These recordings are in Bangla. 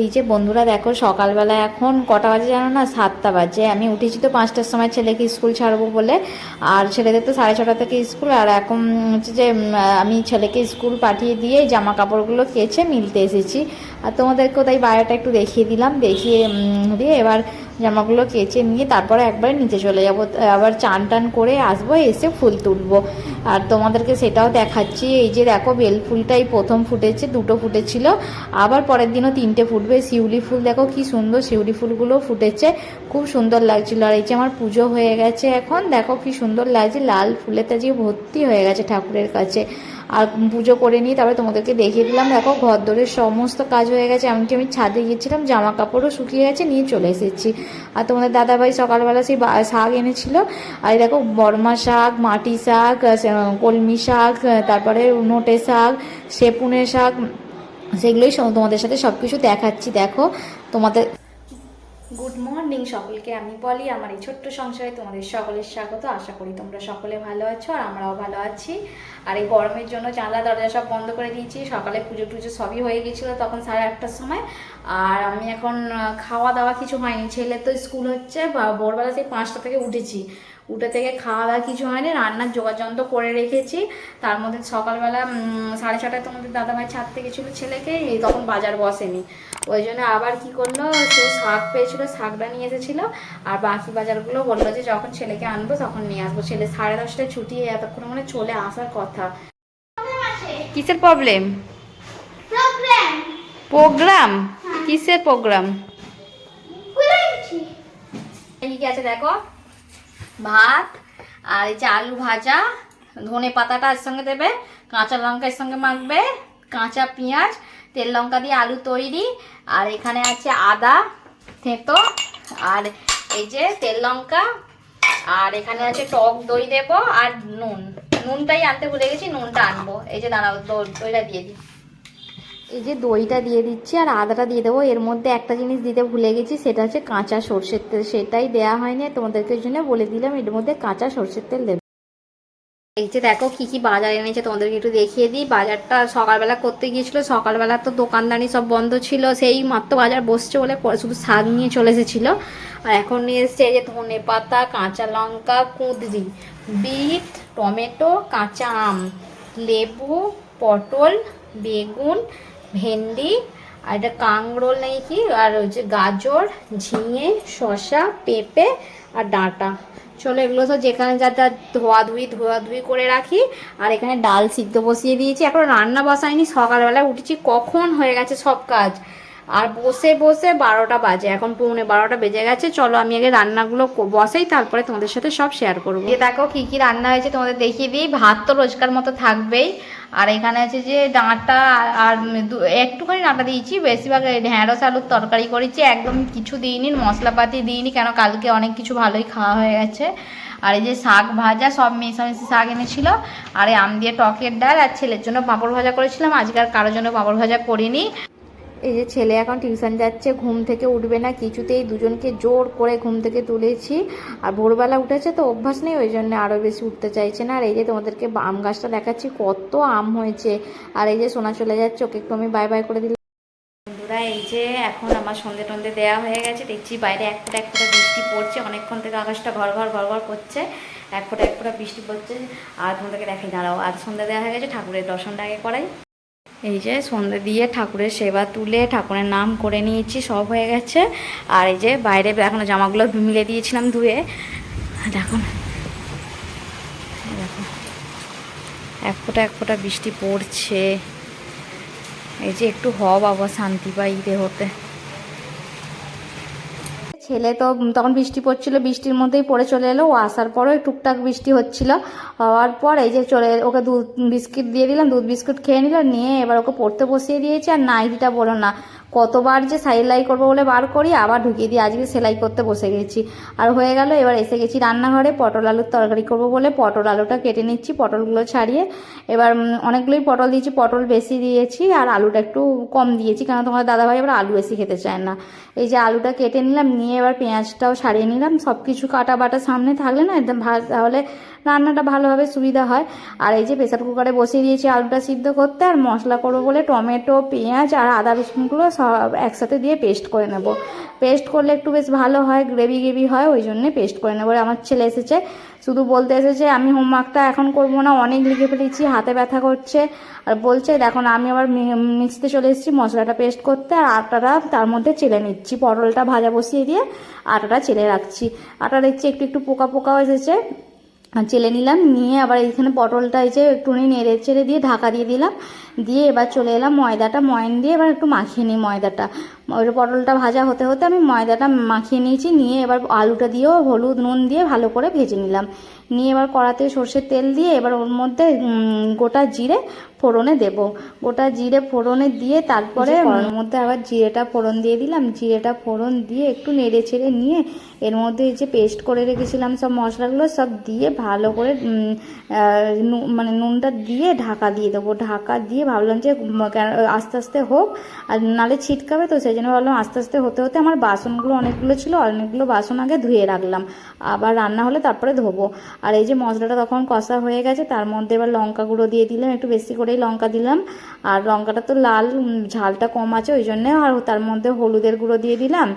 এই যে বন্ধুরা দেখো, সকালবেলা এখন কটা বাজে জানো না? সাতটা বাজে। আমি উঠেছি তো পাঁচটার সময় ছেলেকে স্কুল ছাড়বো বলে। আর ছেলেদের তো সাড়ে ছটা থেকে স্কুল। আর এখন হচ্ছে যে আমি ছেলেকে স্কুল পাঠিয়ে দিয়ে জামা কাপড়গুলো কেচে মিলতে এসেছি। আর তোমাদেরকেও তাই বাইরেটা একটু দেখিয়ে দিলাম। দেখিয়ে দিয়ে এবার জামাগুলো কেচে নিয়ে তারপরে একবারে নিচে চলে যাব। আবার চান টান করে আসব, এসে ফুল তুলবো। আর তোমাদেরকে সেটাও দেখাচ্ছি। এই যে দেখো, বেল ফুলটাই প্রথম ফুটেছে, দুটো ফুটেছিল। আবার পরের দিনও তিনটে ফুটবে। শিউলি ফুল। দেখো কি সুন্দর শিউলি ফুলগুলো ফুটেছে, খুব সুন্দর লাগছিল। আর এই যে আমার পুজো হয়ে গেছে এখন, দেখো কি সুন্দর লাগছে, লাল ফুলের তাজি ভর্তি হয়ে গেছে ঠাকুরের কাছে। আর পুজো করে নিয়ে তারপরে তোমাদেরকে দেখিয়ে দিলাম। দেখো ঘর দরের সমস্ত কাজ হয়ে গেছে, এমনকি আমি ছাদে গিয়েছিলাম জামা কাপড়ও শুকিয়ে গেছে, নিয়ে চলে এসেছি। আর তোমাদের দাদাভাই সকালবেলা সেই শাক এনেছিল। আর দেখো বর্মা শাক, মাটি শাক কলমি শাক তারপরে নোটে শাক, সেপুনের শাক সেগুলোই তোমাদের সাথে সব কিছু দেখাচ্ছি, দেখো। তোমাদের গুড মর্নিং সকলকে, আমি বলি আমার এই ছোট্ট সংসারে তোমাদের সকলের স্বাগত। আশা করি তোমরা সকলে ভালো আছো আর আমরাও ভালো আছি। আর এই গরমের জন্য জানলা, দরজা সব বন্ধ করে দিয়েছি। সকালে পুজো টুজো সবই হয়ে গেছিল তখন সাড়ে আটটার সময়। আর আমি এখন খাওয়া দাওয়া কিছু হয়নি। ছেলে তো স্কুল হচ্ছে, বা ভোরবেলা সেই পাঁচটা থেকে উঠেছি। উঠে থেকে খাওয়া দাওয়া কিছু হয়নি রান্নার যোগাযন্ত্র করে রেখেছি। তার মধ্যে সকালবেলা সাড়ে ছটায় তোমাদের দাদাভাই ছাড়তে গেছিল ছেলেকে এই তখন বাজার বসেনি। ওই জন্য আবার কি করল সে শাক পেয়েছিল শাকটা নিয়ে এসেছিল আর বাকি বাজারগুলো বলল যে যখন ছেলেকে আনব তখন নিয়ে আসব। ছেলে সাড়ে দশটায় ছুটি এতক্ষণ মানে চলে আসার কথা। কিসের প্রবলেম প্রোগ্রাম প্রোগ্রাম কিসের প্রোগ্রাম কি আছে দেখো। ভাত আর এই যে আলু ভাজা, ধনে পাতাটা এর সঙ্গে দেবে, কাঁচা লঙ্কা এর সঙ্গে মাখবে, কাঁচা পেঁয়াজ, তেল লঙ্কা দিয়ে আলু তৈরি, আর এখানে আছে আদা, থেঁতো, আর এই যে তেল লঙ্কা, আর এখানে আছে টক দই দেবো, আর নুন। নুনটাই আনতে ভুলে গেছি, নুনটা আনব। এই যে দাঁড়াও, দই- দইটা দিয়ে দিই। এই যে দইটা দিয়ে দিচ্ছি আর আদাটা দিয়ে দেবো। এর মধ্যে একটা জিনিস দিতে ভুলে গেছি, সেটা হচ্ছে কাঁচা সর্ষের তেল। সেটাই দেওয়া হয়নি তোমাদেরকে জন্য বলে দিলাম, এর মধ্যে কাঁচা সর্ষের তেল দেবে। এই যে দেখো কি কি বাজার এনেছে, তোমাদেরকে একটু দেখিয়ে দিই। বাজারটা সকালবেলা করতে গিয়েছিল, সকালবেলা তো দোকানদানি সব বন্ধ ছিল, সেই মাত্র বাজার বসছে বলে শুধু শাক নিয়ে চলে এসেছিল। আর এখন নিয়ে এসছে যে ধনে পাতা, কাঁচা লঙ্কা, কুঁদরি, বিট, টমেটো, কাঁচা আম, লেবু, পটল, বেগুন ভেন্ডি, আর এটা নেই কি? আর হচ্ছে গাজর, ঝিঙে শশা পেঁপে আর ডাঁটা। চলো এগুলো তো যেখানে যা যা ধোয়াধুয়ি ধোয়াধুয়ি করে রাখি। আর এখানে ডাল সিদ্ধ বসিয়ে দিয়েছি। এখন রান্না বসাইনি। সকালবেলায় উঠেছি। কখন হয়ে গেছে সব কাজ? আর বসে বসে বারোটা বাজে, এখন পৌনে বারোটা বেজে গেছে। চলো, আমি আগে রান্নাগুলো বসাই, তারপরে তোমাদের সাথে সব শেয়ার করব। দিয়ে দেখো কি কি রান্না হয়েছে, তোমাদের দেখিয়ে দিই। ভাত তো রোজকার মতো থাকবেই। আর এখানে আছে যে ডাঁটা আর- একটুখানি ডাঁটা দিয়েছি। বেশিরভাগ ঢ্যাঁড়স আলুর তরকারি করেছি। একদম কিছু দিইনি, মশলাপাতি দিইনি, কেন কালকে অনেক কিছু ভালোই খাওয়া হয়ে গেছে। আর এই যে শাক ভাজা, সব মেশামেশি শাক এনেছিল। আর এই আম দিয়ে টকের ডাল আর ছেলের জন্য পাঁপড় ভাজা করেছিলাম। আজকে আর কারোর জন্য পাঁপড় ভাজা করিনি। এই যে ছেলে এখন টিউশন যাচ্ছে, ঘুম থেকে উঠবে না, কিছুতেই দুজনকে জোর করে ঘুম থেকে তুলেছি। আর ভোরবেলা উঠেছে তো অভ্যাস নেই, ওই জন্য আরও বেশি উঠতে চাইছে না। আর এই যে তোমাদেরকে আম গাছটা দেখাচ্ছি, কত আম হয়েছে। আর এই যে সোনা চলে যাচ্ছে, ওকে একটু আমি বাই বাই করে দিলাম। বন্ধুরা, এই যে এখন আমার সন্ধে টন্ধে দেওয়া হয়ে গেছে, দেখছি বাইরে এক ফোঁটা এক ফোঁটা বৃষ্টি পড়ছে, অনেকক্ষণ থেকে আকাশটা ঘর ঘর ঘর ঘর করছে, এক ফোঁটা এক ফোঁটা বৃষ্টি পড়ছে। আর তোমাদেরকে দেখাই, দাঁড়াও আর সন্ধে দেওয়া হয়ে গেছে, ঠাকুরের দর্শনটা আগে করাই। এই যে সন্ধে দিয়ে ঠাকুরের সেবা তুলে ঠাকুরের নাম করে নিয়েছি, সব হয়ে গেছে। আর এই যে বাইরে এখনও জামাগুলো মিলে দিয়েছিলাম ধুয়ে। দেখুন এক ফোঁটা এক ফোঁটা বৃষ্টি পড়ছে। এই যে একটু হব আবার শান্তি পাই দেহতে। ছেলে তো তখন বৃষ্টি পড়ছিল, বৃষ্টির মধ্যেই পড়ে চলে এলো। ও আসার পরেও টুকটাক বৃষ্টি হচ্ছিল। হওয়ার পর এই যে চলে ওকে দুধ বিস্কিট দিয়ে দিলাম, দুধ বিস্কুট খেয়ে নিল, নিয়ে এবার ওকে পড়তে বসিয়ে দিয়েছি। আর নাইটিটা বলো না কতবার যে সেলাই করব বলে বার করি, আবার ঢুকিয়ে দিই আজকে সেলাই করতে বসে গেছি। আর হয়ে গেল, এবার এসে গেছি রান্নাঘরে, পটল আলুর তরকারি করব বলে পটল আলুটা কেটে নিচ্ছি, পটলগুলো ছাড়িয়ে। এবার অনেকগুলোই পটল দিয়েছি, পটল বেশি দিয়েছি, আর আলুটা একটু কম দিয়েছি কারণ তোমার দাদাভাই এবার আলু বেশি খেতে চায় না। এই যে আলুটা কেটে নিলাম, নিয়ে এবার পেঁয়াজটাও ছাড়িয়ে নিলাম সব কিছু কাটা বাটা সামনে থাকলে না একদম ভাত, তাহলে রান্নাটা ভালোভাবে সুবিধা হয়। আর এই যে প্রেসার কুকারে বসিয়ে দিয়েছি আলুটা সিদ্ধ করতে, আর মশলা করব বলে টমেটো, পেঁয়াজ আর আদা রসুনগুলো সব একসাথে দিয়ে পেস্ট করে নেব। পেস্ট করলে একটু বেশ ভালো হয় গ্রেভি গ্রেভি হয়, ওই জন্যে পেস্ট করে নেব আমার ছেলে এসেছে। শুধু বলতে এসেছে, আমি হোমওয়ার্কটা এখন করব না, অনেক লিখে ফেলেছি, হাতে ব্যথা করছে। আর বলছে, দেখো আমি আবার মিক্সিতে চলে এসেছি, মশলাটা পেস্ট করতে, আর আটাটা তার মধ্যে চেলে নিচ্ছি। পটলটা ভাজা বসিয়ে দিয়ে আটাটা চেলে রাখছি। আটা দেখছি একটু একটু পোকা পোকাও এসেছে। চেলে নিলাম, নিয়ে আবার এইখানে পটলটা এই যে একটুখানি নেড়ে চেড়ে দিয়ে ঢাকা দিয়ে দিলাম। দিয়ে এবার চলে এলাম ময়দাটা, ময়ন দিয়ে এবার একটু মাখিয়ে নিই ময়দাটা। ওই পটলটা ভাজা হতে হতে আমি ময়দাটা মাখিয়ে নিয়েছি নিয়ে এবার আলুটা দিয়েও হলুদ নুন দিয়ে ভালো করে ভেজে নিলাম। নিয়ে এবার কড়াতে সর্ষের তেল দিয়ে এবার ওর মধ্যে গোটা জিরে ফোড়নে দেব। গোটা জিরে ফোড়নে দিয়ে তারপরে ওর মধ্যে আবার জিরেটা ফোড়ন দিয়ে দিলাম। জিরেটা ফোড়ন দিয়ে একটু নেড়ে ছেড়ে নিয়ে এর মধ্যে যে পেস্ট করে রেখেছিলাম সব মশলাগুলো সব দিয়ে ভালো করে মানে নুনটা দিয়ে ঢাকা দিয়ে দেবো। ঢাকা দিয়ে ভাবলাম যে আস্তে আস্তে হোক আর নালে ছিটকাবে তো সেই জন্য ভাবলাম আস্তে আস্তে হতে হতে আমার বাসনগুলো অনেকগুলো ছিল, অনেকগুলো বাসন আগে ধুয়ে রাখলাম। আবার রান্না হলে তারপরে ধোবো। আর এই যে মশলাটা তখন কষা হয়ে গেছে, তার মধ্যে এবার লঙ্কা গুঁড়ো দিয়ে দিলাম, একটু বেশি করেই লঙ্কা দিলাম। আর লঙ্কাটা তো লাল ঝালটা কম আছে, ওই জন্যে আর তার মধ্যে হলুদের গুঁড়ো দিয়ে দিলাম।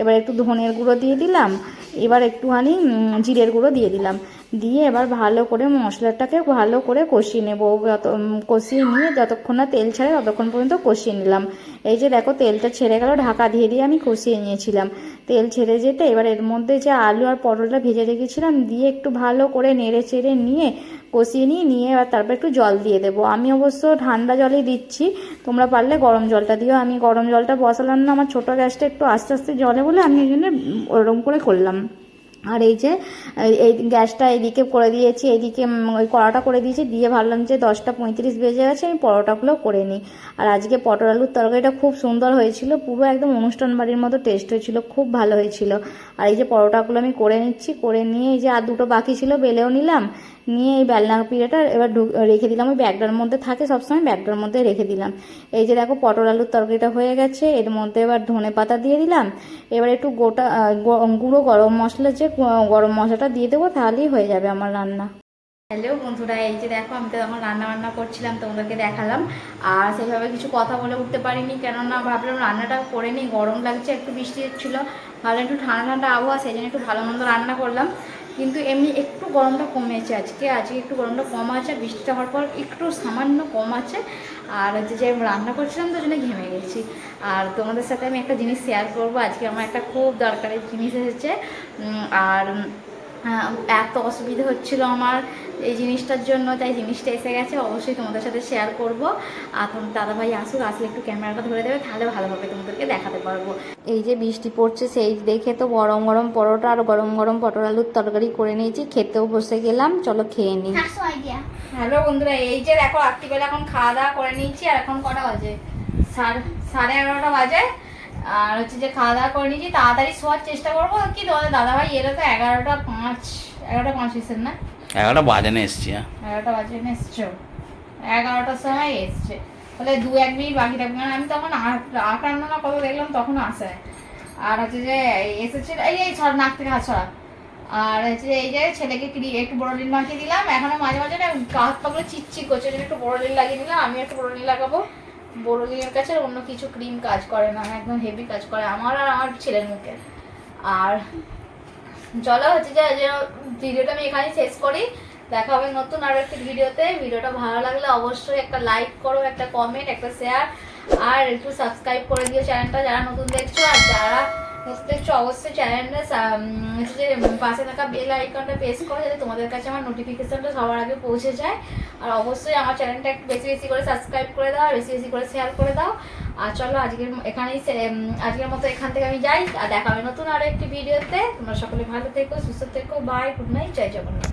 এবার একটু ধনের গুঁড়ো দিয়ে দিলাম। এবার একটুখানি জিরের গুঁড়ো দিয়ে দিলাম। দিয়ে এবার ভালো করে মশলাটাকে ভালো করে কষিয়ে নেব। যত কষিয়ে নিয়ে যতক্ষণ না তেল ছাড়ে ততক্ষণ পর্যন্ত কষিয়ে নিলাম। এই যে দেখো তেলটা ছেড়ে গেল, ঢাকা দিয়ে দিয়ে আমি কষিয়ে নিয়েছিলাম। তেল ছেড়ে যেতে এবার এর মধ্যে যে আলু আর পটলটা ভেজে রেখেছিলাম, দিয়ে একটু ভালো করে নেড়ে চেড়ে নিয়ে কষিয়ে নিয়ে নিয়ে এবার তারপর একটু জল দিয়ে দেবো। আমি অবশ্য ঠান্ডা জলই দিচ্ছি, তোমরা পারলে গরম জলটা দিও। আমি গরম জলটা বসালাম না, আমার ছোটো গ্যাসটা একটু আস্তে আস্তে জলে বলে আমি এই জন্য ওরকম করে করলাম। আর এই যে, এই- গ্যাসটা এদিকে করে দিয়েছি, এদিকে ওই কড়াটা করে দিয়েছি, দিয়ে ভাবলাম যে দশটা পঁয়ত্রিশ বেজে গেছে, আমি পরোটাগুলো করে নিই। আর আজকে পটল আলুর তরকারিটা খুব সুন্দর হয়েছিল, পুরো একদম অনুষ্ঠান বাড়ির মতো টেস্ট হয়েছিল, খুব ভালো হয়েছিল। আর এই যে পরোটাগুলো আমি করে নিচ্ছি, করে নিয়ে এই যে আর দুটো বাকি ছিল, বেলেও নিলাম। নিয়ে এই বেলনা পিড়েটা এবার রেখে দিলাম। ওই ব্যাগটার মধ্যে থাকে সবসময়, ব্যাগটার মধ্যে রেখে দিলাম। এই যে দেখো, পটল আলুর তরকারিটা হয়ে গেছে। এর মধ্যে এবার ধনে পাতা দিয়ে দিলাম। এবার একটু গোটা গুঁড়ো গরম মশলা যে গরম মশলাটা দিয়ে দেবো, তাহলেই হয়ে যাবে আমার রান্না। হ্যালো বন্ধুরা, এই যে দেখো, আমি তো এখন রান্না বান্না করছিলাম, তোমাদেরকে দেখালাম। আর সেভাবে কিছু কথা বলে উঠতে পারিনি, কেননা ভাবলাম রান্নাটা করে নিই। গরম লাগছে, একটু বৃষ্টি হচ্ছিল। ভাবলাম একটু ঠান্ডা ঠান্ডা আবহাওয়া, সেই জন্য একটু ভালো মন্দ রান্না করলাম। কিন্তু এমনি একটু গরমটা কমেছে আজকে। আজকে একটু গরমটা কম আছে, বৃষ্টিটা হওয়ার পর একটু সামান্য কম আছে। আর হচ্ছে যে আমি রান্না করছিলাম, তো জন্য ঘেমে গেছি। আর তোমাদের সাথে আমি একটা জিনিস শেয়ার করব। আজকে আমার একটা খুব দরকারি জিনিস এসেছে। আর এত অসুবিধা হচ্ছিল আমার এই জিনিসটার জন্য তাই জিনিসটা এসে গেছে। অবশ্যই তোমাদের সাথে শেয়ার করব। আর তোমার দাদাভাই আসুক আসলে একটু ক্যামেরাটা ধরে দেবে তাহলে ভালোভাবে তোমাদেরকে দেখাতে পারব। এই যে বৃষ্টি পড়ছে সেই দেখে তো গরম গরম পরোটা আর গরম গরম পটল আলুর তরকারি করে নিয়েছি খেতেও বসে গেলাম চলো খেয়ে নিই. হ্যালো বন্ধুরা এই যে দেখো রাত্রিবেলা এখন খাওয়া দাওয়া করে নিয়েছি আর এখন কটা বাজে? সাড়ে সাড়ে এগারোটা বাজে। আর হচ্ছে যে খাওয়া দাওয়া করে নিয়েছি তাড়াতাড়ি শোয়ার চেষ্টা করব। কি তোমাদের দাদাভাই এরা তো এগারোটা পাঁচ এগারোটা পাঁচ এসেন না? এগারোটা বাজানে এসছি হ্যাঁ। এগারোটা বাজে না এসছো? এগারোটার সময় এসছে। তাহলে দু এক মিনিট বাকি থাকবে কারণ আমি তখন আট আট আন্না না কত দেখলাম তখন আসে। আর হচ্ছে যে এসেছে এই এই ছড় নাক থেকে হাত ছড়া। আর হচ্ছে এই যে ছেলেকে একটু বড়লিন মাখিয়ে দিলাম এখনও মাঝে মাঝে না গাছ পাগুলো চিচ্ছি করছে একটু বড়লিন লাগিয়ে দিলাম আমি একটু বড়লিন লাগাবো। বড়লিনের কাছে অন্য কিছু ক্রিম কাজ করে না, একদম হেভি কাজ করে আমার আর আমার ছেলের মুখে। আর চলো হচ্ছে যে যে ভিডিওটা আমি এখানে শেষ করি, দেখা হবে নতুন আরও একটি ভিডিওতে ভিডিওটা ভালো লাগলে অবশ্যই একটা লাইক করো, একটা কমেন্ট একটা শেয়ার আর একটু সাবস্ক্রাইব করে দিও চ্যানেলটা যারা নতুন দেখছ আর যারা দেখছ অবশ্যই চ্যানেলটা হচ্ছে পাশে থাকা বেল আইকনটা প্রেস করে যাতে তোমাদের কাছে আমার নোটিফিকেশনটা সবার আগে পৌঁছে যায়। আর অবশ্যই আমার চ্যানেলটা একটু বেশি বেশি করে সাবস্ক্রাইব করে দাও বেশি বেশি করে শেয়ার করে দাও। আর চলো, আজকের এখানেই আজকের মতো এখান থেকে আমি যাই, আর দেখা হবে নতুন আরও একটি ভিডিওতে তোমরা সকলে ভালো থেকো, সুস্থ থেকো বাই গুড নাইট জয় জগন্নাথ।